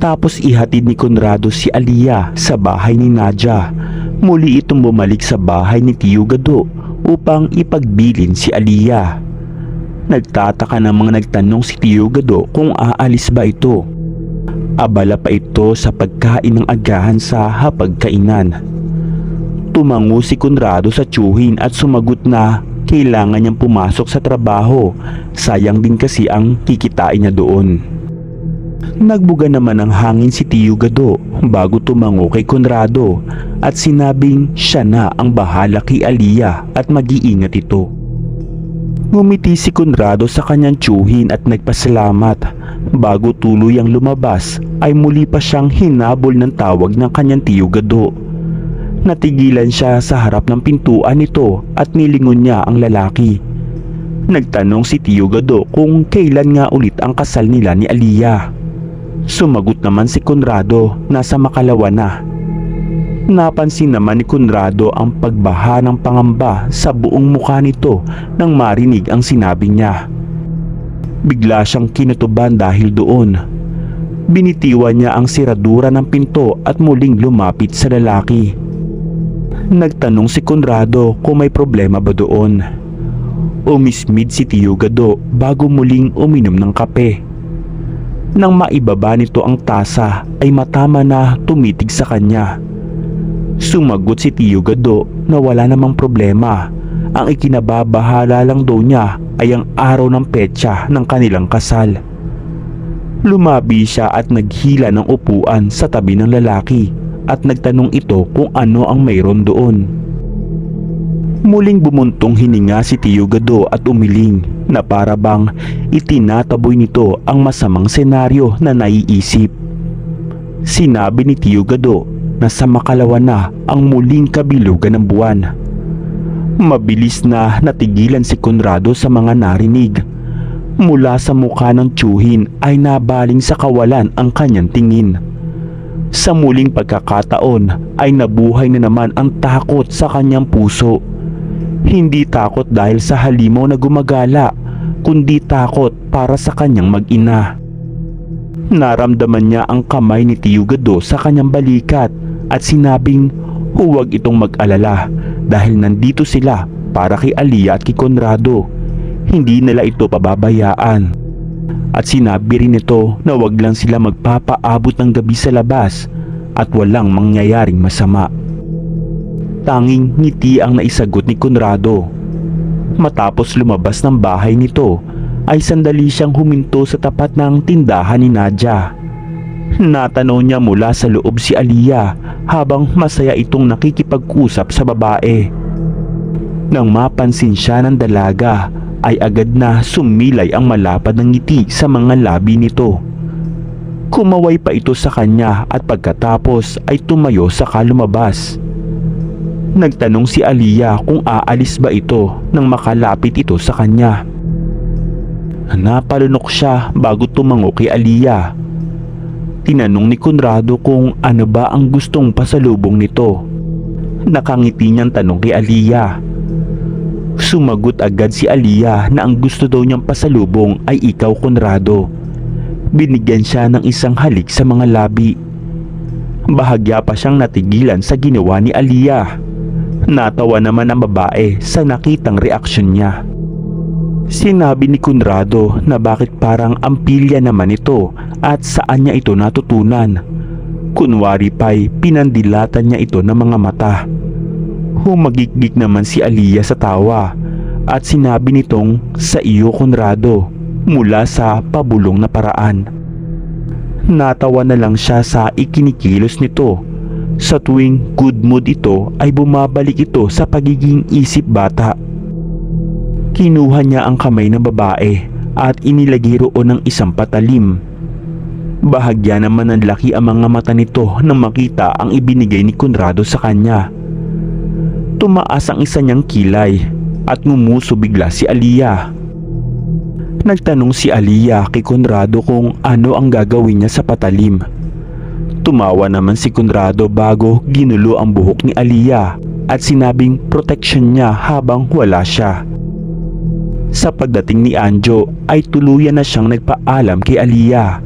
Matapos ihatid ni Conrado si Aliyah sa bahay ni Nadia, muli itong bumalik sa bahay ni Tio Gado upang ipagbilin si Aliyah. Nagtataka ng mga nagtanong si Tio Gado kung aalis ba ito. Abala pa ito sa pagkain ng agahan sa hapagkainan. Tumango si Conrado sa tsuhin at sumagot na kailangan niyang pumasok sa trabaho. Sayang din kasi ang kikitain niya doon. Nagbuga naman ng hangin si Tio Gado bago tumango kay Conrado at sinabing siya na ang bahala kay Aliyah at mag-iingat ito. Ngumiti si Conrado sa kanyang tsuhin at nagpasalamat. Bago tuluyang lumabas ay muli pa siyang hinabol ng tawag ng kanyang Tio Gado. Natigilan siya sa harap ng pintuan nito at nilingon niya ang lalaki. Nagtanong si Tio Gado kung kailan nga ulit ang kasal nila ni Aliyah. Sumagot naman si Conrado na sa makalawa na. Napansin naman ni Conrado ang pagbaha ng pangamba sa buong mukha nito nang marinig ang sinabi niya. Bigla siyang kinutuban dahil doon. Binitiwan niya ang siradura ng pinto at muling lumapit sa lalaki. Nagtanong si Conrado kung may problema ba doon. Umismid si Tio Gado bago muling uminom ng kape. Nang maibaba nito ang tasa ay matama na tumitig sa kanya. Sumagot si Tio Gado na wala namang problema. Ang ikinababahala lang daw niya ay ang araw ng petsa ng kanilang kasal. Lumabi siya at naghila ng upuan sa tabi ng lalaki at nagtanong ito kung ano ang mayroon doon. Muling bumuntong hininga si Tio Gado at umiling na para bang itinataboy nito ang masamang senaryo na naiisip. Sinabi ni Tio Gado na sa makalawa na ang muling kabilugan ng buwan. Mabilis na natigilan si Conrado sa mga narinig. Mula sa mukha ng tsuhin ay nabaling sa kawalan ang kanyang tingin. Sa muling pagkakataon ay nabuhay na naman ang takot sa kanyang puso. Hindi takot dahil sa halimaw na gumagala, kundi takot para sa kanyang mag-ina. Naramdaman niya ang kamay ni Tio Gado sa kanyang balikat at sinabing huwag itong mag-alala dahil nandito sila para kay Aliyah at kay Conrado. Hindi nila ito pababayaan. At sinabi rin ito na wag lang sila magpapaabot ng gabi sa labas at walang mangyayaring masama. Tanging ngiti ang naisagot ni Conrado. Matapos lumabas ng bahay nito, ay sandali siyang huminto sa tapat ng tindahan ni Nadia. Natanaw niya mula sa loob si Aliyah habang masaya itong nakikipag-usap sa babae. Nang mapansin siya ng dalaga, ay agad na sumilay ang malapad ng ngiti sa mga labi nito. Kumaway pa ito sa kanya at pagkatapos ay tumayo sa kalumabas. Nagtanong si Aliyah kung aalis ba ito nang makalapit ito sa kanya. Napalunok siya bago tumango kay Aliyah. Tinanong ni Conrado kung ano ba ang gustong pasalubong nito. Nakangiti niyang tanong kay Aliyah. Sumagot agad si Aliyah na ang gusto daw niyang pasalubong ay ikaw Conrado. Binigyan siya ng isang halik sa mga labi. Bahagya pa siyang natigilan sa ginawa ni Aliyah. Natawa naman ang babae sa nakitang reaksyon niya. Sinabi ni Conrado na bakit parang ampilya naman ito at saan niya ito natutunan. Kunwari pa'y pinandilatan niya ito ng mga mata. Humagikgik naman si Aliyah sa tawa at sinabi nitong sa iyo Conrado mula sa pabulong na paraan. Natawa na lang siya sa ikinikilos nito. Sa tuwing good mood ito ay bumabalik ito sa pagiging isip bata. Kinuha niya ang kamay ng babae at inilagay roon ng isang patalim. Bahagya naman ng laki ang mga mata nito nang makita ang ibinigay ni Conrado sa kanya. Tumaas ang isa niyang kilay at ngumuso bigla si Aliyah. Nagtanong si Aliyah kay Conrado kung ano ang gagawin niya sa patalim. Tumawa naman si Conrado bago ginulo ang buhok ni Aliyah at sinabing protection niya habang wala siya. Sa pagdating ni Anjo ay tuluyan na siyang nagpaalam kay Aliyah.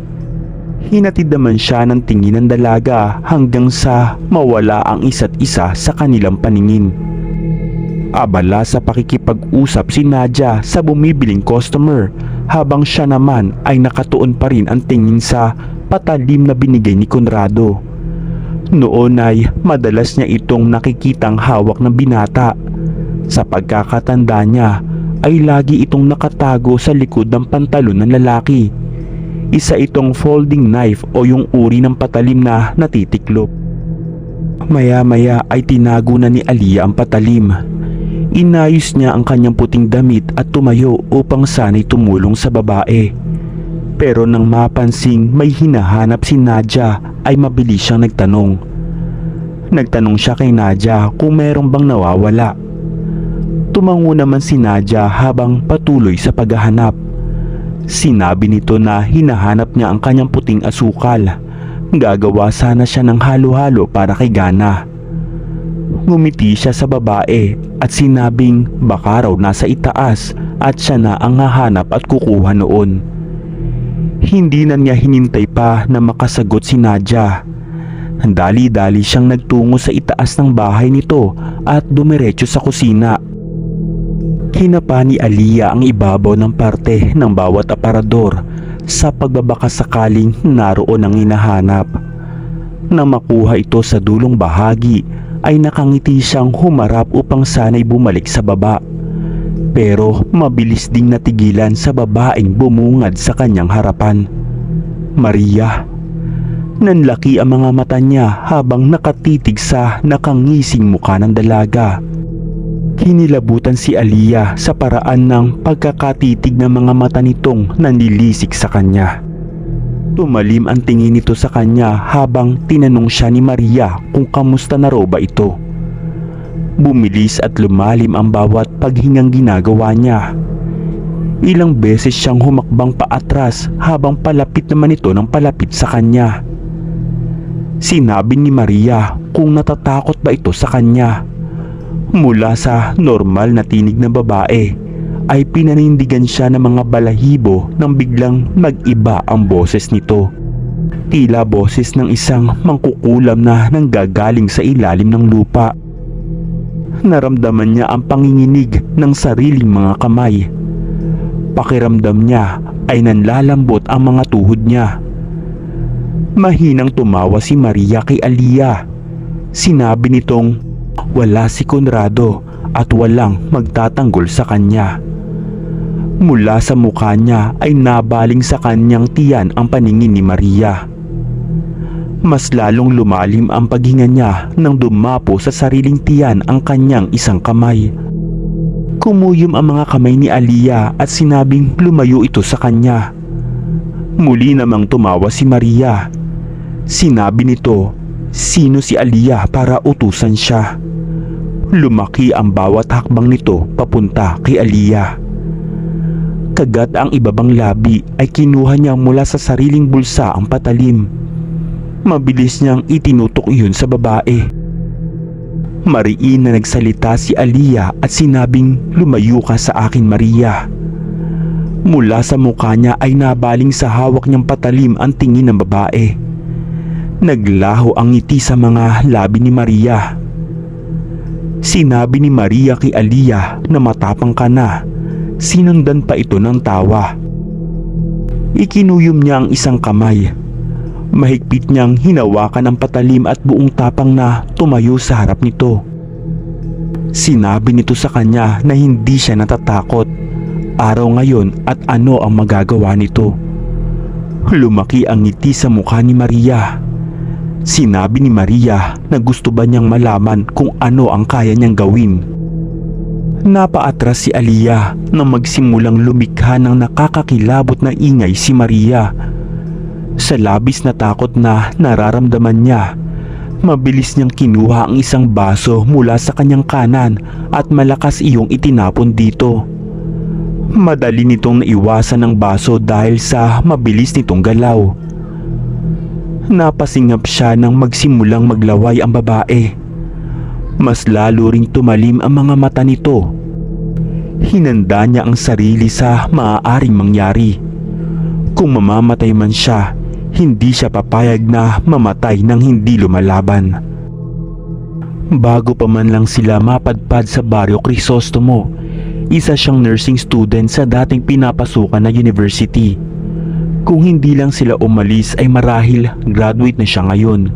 Hinatid naman siya ng tingin ng dalaga hanggang sa mawala ang isa't isa sa kanilang paningin. Abala sa pakikipag-usap si Nadia sa bumibiling customer habang siya naman ay nakatuon pa rin ang tingin sa patalim na binigay ni Conrado. Noon ay madalas niya itong nakikitang hawak ng binata. Sa pagkakatanda niya ay lagi itong nakatago sa likod ng pantalon ng lalaki. Isa itong folding knife o yung uri ng patalim na natitiklop. Maya-maya ay tinago na ni Aliyah ang patalim. Inayos niya ang kanyang puting damit at tumayo upang sana'y tumulong sa babae. Pero nang mapansing may hinahanap si Nadia ay mabilis siyang nagtanong. Nagtanong siya kay Nadia kung meron bang nawawala. Tumango naman si Nadia habang patuloy sa paghahanap. Sinabi nito na hinahanap niya ang kanyang puting asukal. Gagawa sana siya ng halo-halo para kay Gana. Ngumiti siya sa babae at sinabing baka raw nasa itaas at siya na ang hahanap at kukuha noon. Hindi na niya hinintay pa na makasagot si Nadia. Dali-dali siyang nagtungo sa itaas ng bahay nito at dumiretso sa kusina. Hinapa ni Aliyah ang ibabaw ng parte ng bawat aparador sa pagbabaka sakaling naroon ang hinahanap. Nang makuha ito sa dulong bahagi ay nakangiti siyang humarap upang sana'y bumalik sa baba. Pero mabilis ding natigilan sa babaeng bumungad sa kanyang harapan. Maria. Nanlaki ang mga mata niya habang nakatitig sa nakangising mukha ng dalaga. Kinilabutan si Aliyah sa paraan ng pagkakatitig ng mga mata nitong nanlilisik sa kanya. Tumalim ang tingin nito sa kanya habang tinanong siya ni Maria kung kamusta na raw ba ito. Bumilis at lumalim ang bawat paghingang ginagawa niya. Ilang beses siyang humakbang paatras habang palapit naman ito ng palapit sa kanya. Sinabi ni Maria kung natatakot ba ito sa kanya. Mula sa normal na tinig ng babae ay pinanindigan siya ng mga balahibo nang biglang mag-iba ang boses nito. Tila boses ng isang mangkukulam na nanggagaling sa ilalim ng lupa. Naramdaman niya ang panginginig ng sariling mga kamay. Pakiramdam niya ay nanlalambot ang mga tuhod niya. Mahinang tumawa si Maria kay Aliyah. Sinabi nitong wala si Conrado at walang magtatanggol sa kanya. Mula sa mukha niya ay nabaling sa kanyang tiyan ang paningin ni Maria. Mas lalong lumalim ang paghinga niya nang dumapo sa sariling tiyan ang kanyang isang kamay. Kumuyom ang mga kamay ni Aliyah at sinabing lumayo ito sa kanya. Muli namang tumawa si Maria. Sinabi nito, sino si Aliyah para utusan siya. Lumaki ang bawat hakbang nito papunta kay Aliyah. Kagat ang ibabang labi ay kinuha niya mula sa sariling bulsa ang patalim. Mabilis niyang itinutok iyon sa babae. Mariin na nagsalita si Aliyah at sinabing lumayo ka sa akin Maria. Mula sa mukha niya ay nabaling sa hawak niyang patalim ang tingin ng babae. Naglaho ang ngiti sa mga labi ni Maria. Sinabi ni Maria kay Aliyah na matapang ka na. Sinundan pa ito ng tawa. Ikinuyom niya ang isang kamay. Mahigpit niyang hinawakan ang patalim at buong tapang na tumayo sa harap nito. Sinabi nito sa kanya na hindi siya natatakot. Araw ngayon at ano ang magagawa nito. Lumaki ang ngiti sa mukha ni Maria. Sinabi ni Maria na gusto ba niyang malaman kung ano ang kaya niyang gawin. Napaatras si Aliyah nang magsimulang lumikha ng nakakakilabot na ingay si Maria. Sa labis na takot na nararamdaman niya, mabilis niyang kinuha ang isang baso mula sa kanyang kanan at malakas iyong itinapon dito. Madali nitong naiwasan ng baso dahil sa mabilis nitong galaw. Napasingap siya nang magsimulang maglaway ang babae. Mas lalo ring tumalim ang mga mata nito. Hinanda niya ang sarili sa maaaring mangyari. Kung mamamatay man siya, hindi siya papayag na mamatay nang hindi lumalaban. Bago pa man lang sila mapadpad sa Barrio Crisostomo, isa siyang nursing student sa dating pinapasukan na university. Kung hindi lang sila umalis ay marahil graduate na siya ngayon.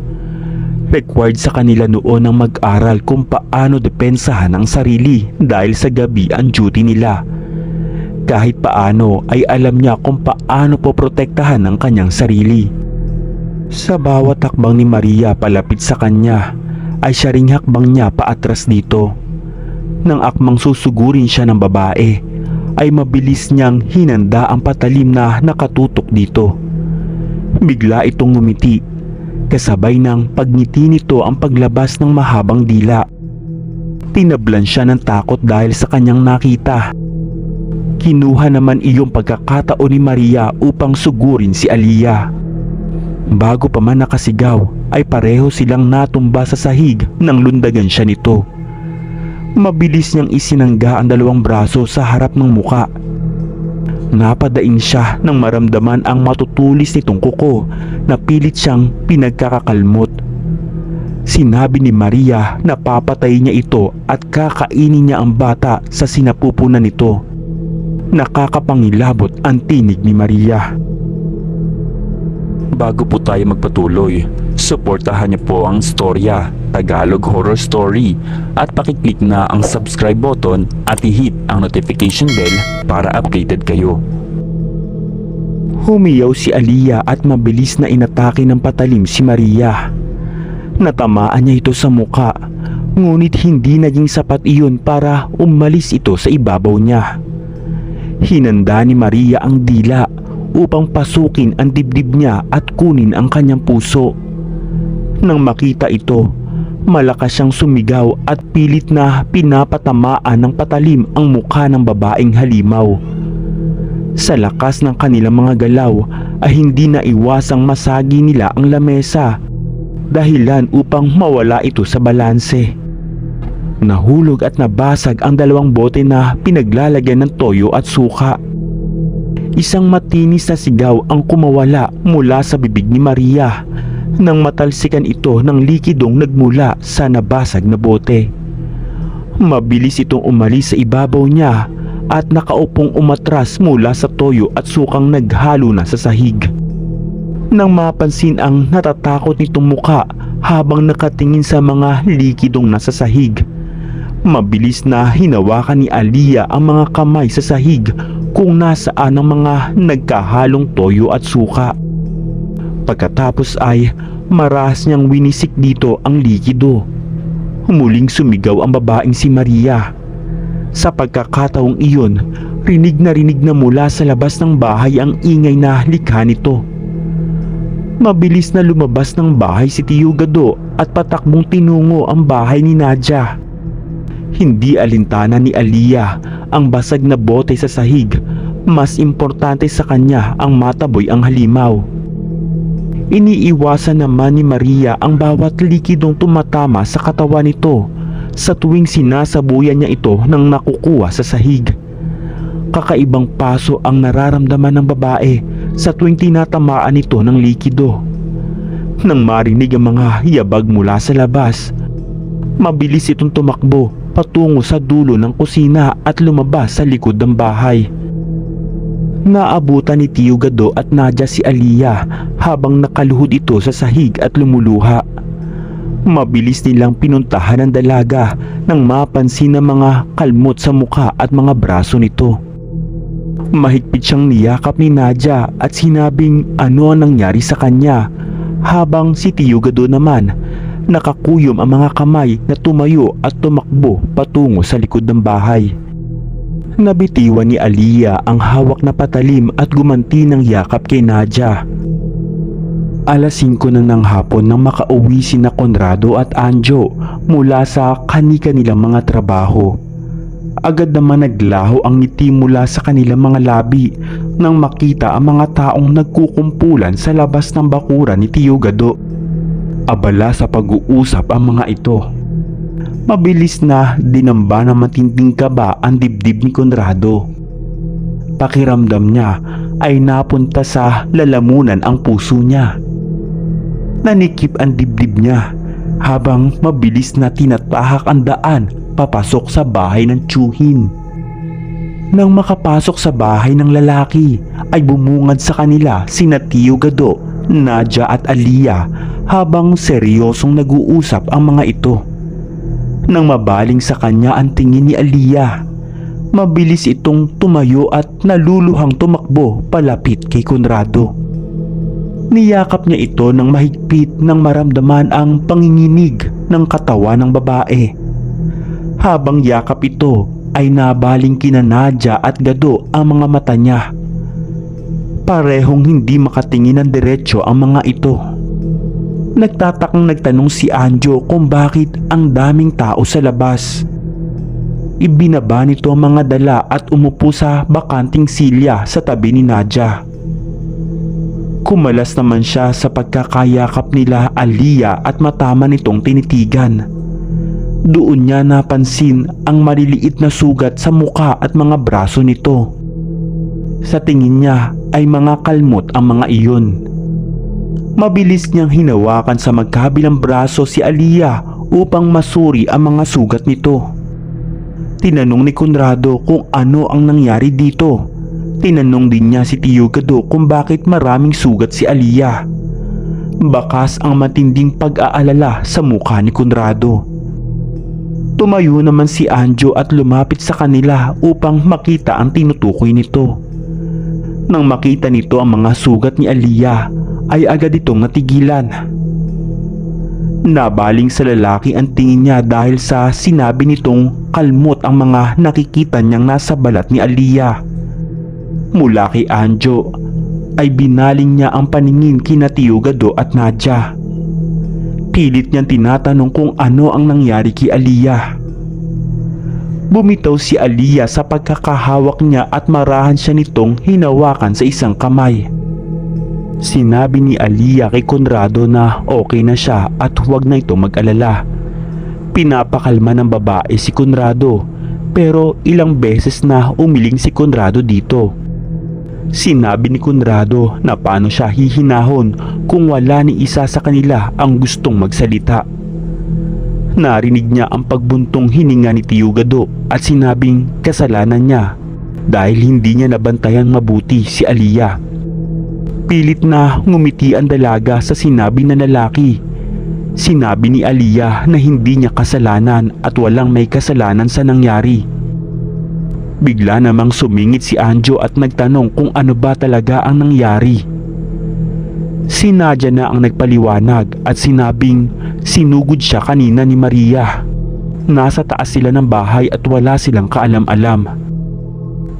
Required sa kanila noon ang mag-aral kung paano depensahan ang sarili dahil sa gabi ang duty nila. Kahit paano ay alam niya kung paano po protektahan ang kanyang sarili. Sa bawat hakbang ni Maria palapit sa kanya ay siya ring hakbang niya paatras dito. Nang akmang susugurin siya ng babae ay mabilis niyang hinanda ang patalim na nakatutok dito. Bigla itong ngumiti kasabay ng pagngiti nito ang paglabas ng mahabang dila. Tinablan siya ng takot dahil sa kanyang nakita. Kinuha naman iyong pagkakataon ni Maria upang sugurin si Aliyah. Bago pa man nakasigaw ay pareho silang natumba sa sahig nang lundagan siya nito. Mabilis niyang isinangga ang dalawang braso sa harap ng muka. Napadaing siya nang maramdaman ang matutulis nitong kuko na pilit siyang pinagkakakalmot. Sinabi ni Maria na papatay niya ito at kakainin niya ang bata sa sinapupunan nito. Nakakapangilabot ang tinig ni Maria. Bago po tayo magpatuloy, suportahan niyo po ang storya Tagalog Horror Story at pakiclick na ang subscribe button at i-hit ang notification bell para updated kayo. Humiyaw si Aliyah at mabilis na inatake ng patalim si Maria. Natamaan niya ito sa muka, ngunit hindi naging sapat iyon para umalis ito sa ibabaw niya. Hinanda ni Maria ang dila upang pasukin ang dibdib niya at kunin ang kanyang puso. Nang makita ito, malakas siyang sumigaw at pilit na pinapatamaan ng patalim ang mukha ng babaeng halimaw. Sa lakas ng kanilang mga galaw ay hindi na iwasang masagi nila ang lamesa dahilan upang mawala ito sa balanse. Nahulog at nabasag ang dalawang bote na pinaglalagyan ng toyo at suka. Isang matinis na sigaw ang kumawala mula sa bibig ni Maria nang matalsikan ito ng likidong nagmula sa nabasag na bote. Mabilis itong umalis sa ibabaw niya at nakaupong umatras mula sa toyo at sukang naghalo na sa sahig. Nang mapansin ang natatakot nitong muka habang nakatingin sa mga likidong nasa sahig. Mabilis na hinawakan ni Aliyah ang mga kamay sa sahig kung nasaan ang mga nagkahalong toyo at suka. Pagkatapos ay marahas niyang winisik dito ang likido. Muling sumigaw ang babaeng si Maria. Sa pagkakataong iyon, rinig na rinig na mula sa labas ng bahay ang ingay na likha nito. Mabilis na lumabas ng bahay si Tiyo Gado at patakbong tinungo ang bahay ni Nadja. Hindi alintana ni Aliyah ang basag na bote sa sahig. Mas importante sa kanya ang mataboy ang halimaw. Iniiwasan naman ni Maria ang bawat likidong tumatama sa katawan nito sa tuwing sinasabuyan niya ito ng nakukuha sa sahig. Kakaibang paso ang nararamdaman ng babae sa tuwing tinatamaan ito ng likido. Nang marinig ang mga yabag mula sa labas, mabilis itong tumakbo patungo sa dulo ng kusina at lumabas sa likod ng bahay. Naabutan ni Tio Gado at Nadja si Aliyah habang nakaluhod ito sa sahig at lumuluha. Mabilis nilang pinuntahan ang dalaga nang mapansin ng mga kalmot sa muka at mga braso nito. Mahigpit siyang niyakap ni Nadja at sinabing ano ang nangyari sa kanya habang si Tio Gado naman nakakuyom ang mga kamay na tumayo at tumakbo patungo sa likod ng bahay. Nabitiwan ni Aliyah ang hawak na patalim at gumanti ng yakap kay Nadja. Alas 5 na ng hapon nang makauwi si na Conrado at Anjo mula sa kani-kanilang mga trabaho. Agad naman naglaho ang ngiti mula sa kanilang mga labi nang makita ang mga taong nagkukumpulan sa labas ng bakuran ni Tio Gado. Abala sa pag-uusap ang mga ito. Mabilis na dinamba ng matinding kaba ang dibdib ni Conrado. Pakiramdam niya ay napunta sa lalamunan ang puso niya. Nanikip ang dibdib niya habang mabilis na tinatahak ang daan papasok sa bahay ng tsuhin. Nang makapasok sa bahay ng lalaki ay bumungad sa kanila sina Tio Gado, Nadia at Aliyah habang seryosong nag-uusap ang mga ito. Nang mabaling sa kanya ang tingin ni Aliyah, mabilis itong tumayo at naluluhang tumakbo palapit kay Conrado. Niyakap niya ito ng mahigpit nang maramdaman ang panginginig ng katawan ng babae. Habang yakap ito ay nabaling kina Nadia at Gado ang mga mata niya. Parehong hindi makatingin ng diretsyo ang mga ito. Nagtatakang nagtanong si Anjo kung bakit ang daming tao sa labas. Ibinaba nito ang mga dala at umupo sa bakanting silya sa tabi ni Nadia. Kumalas naman siya sa pagkakayakap nila Aliyah at matama nitong tinitigan. Doon niya napansin ang maliliit na sugat sa muka at mga braso nito. Sa tingin niya ay mga kalmot ang mga iyon. Mabilis niyang hinawakan sa magkabilang braso si Aliyah upang masuri ang mga sugat nito. Tinanong ni Conrado kung ano ang nangyari dito. Tinanong din niya si Tio Gado kung bakit maraming sugat si Aliyah. Bakas ang matinding pag-aalala sa mukha ni Conrado. Tumayo naman si Anjo at lumapit sa kanila upang makita ang tinutukoy nito. Nang makita nito ang mga sugat ni Aliyah ay agad itong natigilan. Nabaling sa lalaki ang tingin niya dahil sa sinabi nitong kalmot ang mga nakikita niyang nasa balat ni Aliyah. Mula kay Anjo ay binaling niya ang paningin kina Tio Gado at Nadia. Pilit niyang tinatanong kung ano ang nangyari kay Aliyah. Bumitaw si Aliyah sa pagkakahawak niya at marahan siya nitong hinawakan sa isang kamay. Sinabi ni Aliyah kay Conrado na okay na siya at huwag na ito mag-alala. Pinapakalma ng babae si Conrado pero ilang beses na umiling si Conrado dito. Sinabi ni Conrado na paano siya hihinahon kung wala ni isa sa kanila ang gustong magsalita. Narinig niya ang pagbuntong hininga ni Tio Gado at sinabing kasalanan niya dahil hindi niya nabantayan mabuti si Aliyah. Pilit na ngumiti ang dalaga sa sinabi ng lalaki. Sinabi ni Aliyah na hindi niya kasalanan at walang may kasalanan sa nangyari. Bigla namang sumingit si Anjo at nagtanong kung ano ba talaga ang nangyari. Si Nadia na ang nagpaliwanag at sinabing sinugod siya kanina ni Maria. Nasa taas sila ng bahay at wala silang kaalam-alam.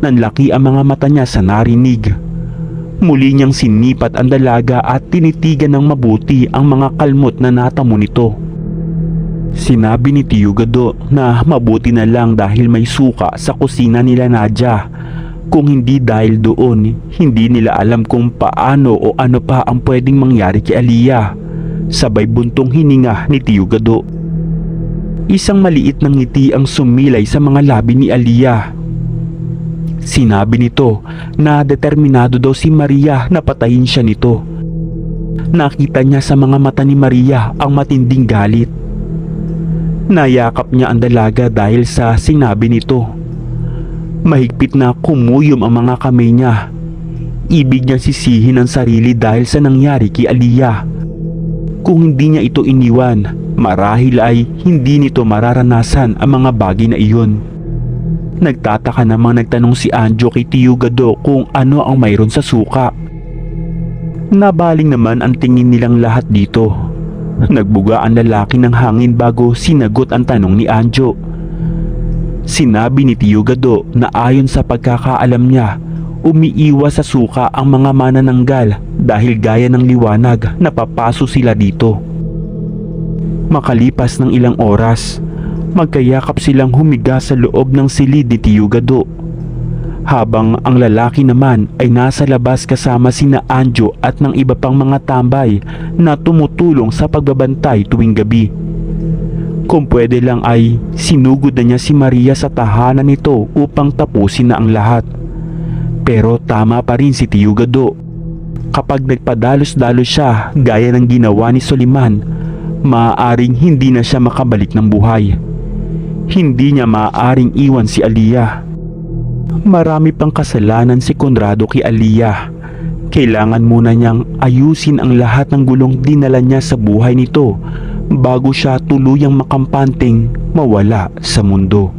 Nanlaki ang mga mata niya sa narinig. Muli niyang sinipat ang dalaga at tinitigan ng mabuti ang mga kalmot na natamo nito. Sinabi ni Tio Gado na mabuti na lang dahil may suka sa kusina nila Nadia. Kung hindi dahil doon, hindi nila alam kung paano o ano pa ang pwedeng mangyari kay Aliyah. Sabay buntong hininga ni Tio Gado. Isang maliit na ngiti ang sumilay sa mga labi ni Aliyah. Sinabi nito na determinado daw si Maria na patayin siya nito. Nakita niya sa mga mata ni Maria ang matinding galit. Nayakap niya ang dalaga dahil sa sinabi nito. Mahigpit na kumuyom ang mga kamay niya. Ibig niyang sisihin ang sarili dahil sa nangyari kay Aliyah. Kung hindi niya ito iniwan, marahil ay hindi nito mararanasan ang mga bagay na iyon. Nagtataka namang nagtanong si Anjo kay Tio Gado kung ano ang mayroon sa suka. Nabaling naman ang tingin nilang lahat dito. Nagbuga ang lalaki ng hangin bago sinagot ang tanong ni Anjo. Sinabi ni Tio Gado na ayon sa pagkakaalam niya, umiiwas sa suka ang mga manananggal dahil gaya ng liwanag napapaso sila dito. Makalipas ng ilang oras, magkayakap silang humiga sa loob ng silid ni Tiyugado. Habang ang lalaki naman ay nasa labas kasama sina Anjo at ng iba pang mga tambay na tumutulong sa pagbabantay tuwing gabi. Kung pwede lang ay sinugod na niya si Maria sa tahanan nito upang tapusin na ang lahat. Pero tama pa rin si Tiyugado. Kapag nagpadalos-dalos siya gaya ng ginawa ni Soliman, maaaring hindi na siya makabalik ng buhay. Hindi niya maaaring iwan si Aliyah. Marami pang kasalanan si Conrado kay Aliyah. Kailangan muna niyang ayusin ang lahat ng gulong dinala niya sa buhay nito bago siya tuluyang makampanteng mawala sa mundo.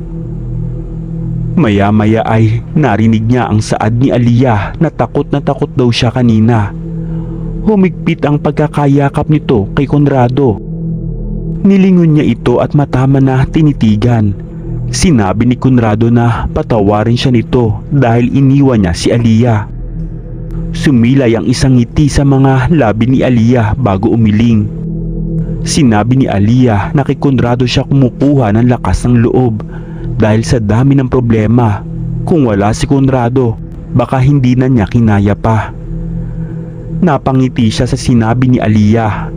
Maya-maya ay narinig niya ang saad ni Aliyah na takot na takot daw siya kanina. Humigpit ang pagkakayakap nito kay Conrado. Nilingon niya ito at matama na tinitigan. Sinabi ni Conrado na patawarin siya nito dahil iniwan niya si Aliyah. Sumilay ang isang ngiti sa mga labi ni Aliyah bago umiling. Sinabi ni Aliyah na kay Conrado siya kumukuha ng lakas ng loob dahil sa dami ng problema. Kung wala si Conrado, baka hindi na niya kinaya pa. Napangiti siya sa sinabi ni Aliyah.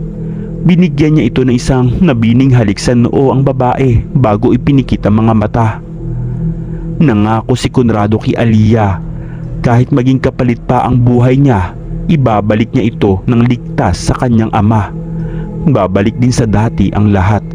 Binigyan niya ito ng isang nabining halik sa noo ang babae bago ipinikit ang mga mata. Nangako si Conrado kay Aliyah kahit maging kapalit pa ang buhay niya, ibabalik niya ito ng ligtas sa kanyang ama. Babalik din sa dati ang lahat.